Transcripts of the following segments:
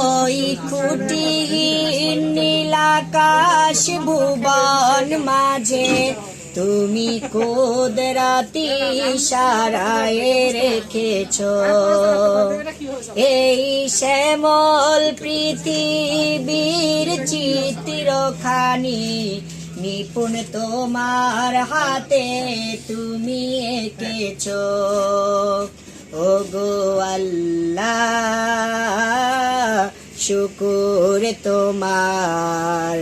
ওই খুঁটিহীন নীলাকাশ ভুবন মাঝে, তুমি কুদরাতি সারায় রেখেছ। এই শ্যামল পৃথিবীর চিত্রখানি, নিপুণ তোমার হাতে তুমি এঁকেছ। ও আল্লাহ, শুকুর তোমার।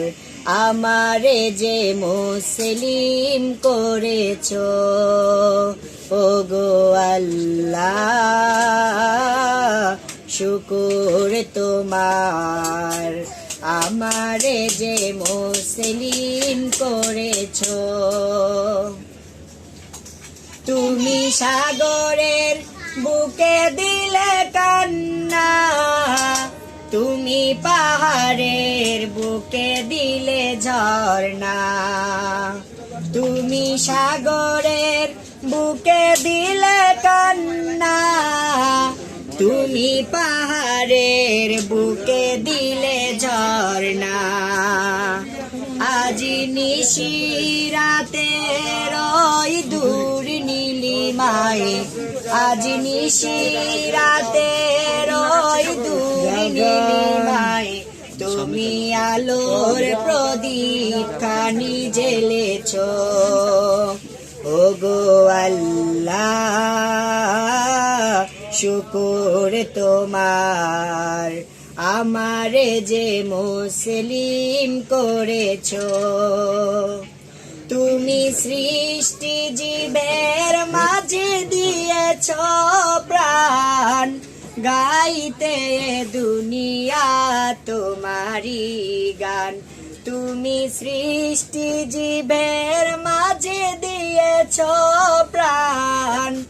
আমারে যে মুসলিম করেছ ও আল্লাহ, শুকুর তোমার। আমারে যে মুসলিম করেছ, তুমি সাগরের বুকে দিলে কান্না, তুমি পাহাড়ের বুকে দিলে ঝর্ণা। তুমি সাগরের বুকে দিলে কান্না, তুমি পাহাড়ের বুকে দিলে ঝর্ণা। আজি নিশি রাতে রই দূর নীলিমায় আজ নিশি রাতে রই নীলিমায় তুমি আলোর প্রদীপ খানি জেলেছ ও গো আল্লাহ, শুকুর তোমার। আমারে যে মুসলিম করেছ তুমি সৃষ্টি জীবের মাঝে দিয়েছ প্রাণ। গাইতে দুনিয়া তোমারি গান। তুমি সৃষ্টি জীবের মাঝে দিয়েছ প্রাণ।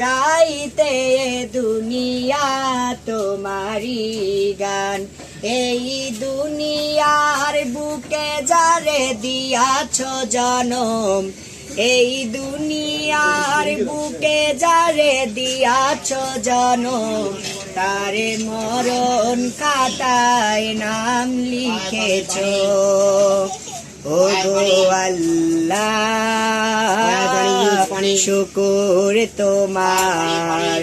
গাইতে দুনিয়া তোমারি গান। এই দুনিয়ার বুকে যারে দিয়াছ জনম এই দুনিয়ার বুকে যারে দিয়াছ জনম তারে মরণ খাতায় নাম লিখেছ। ও গো আল্লাহ শুকুর তোমার।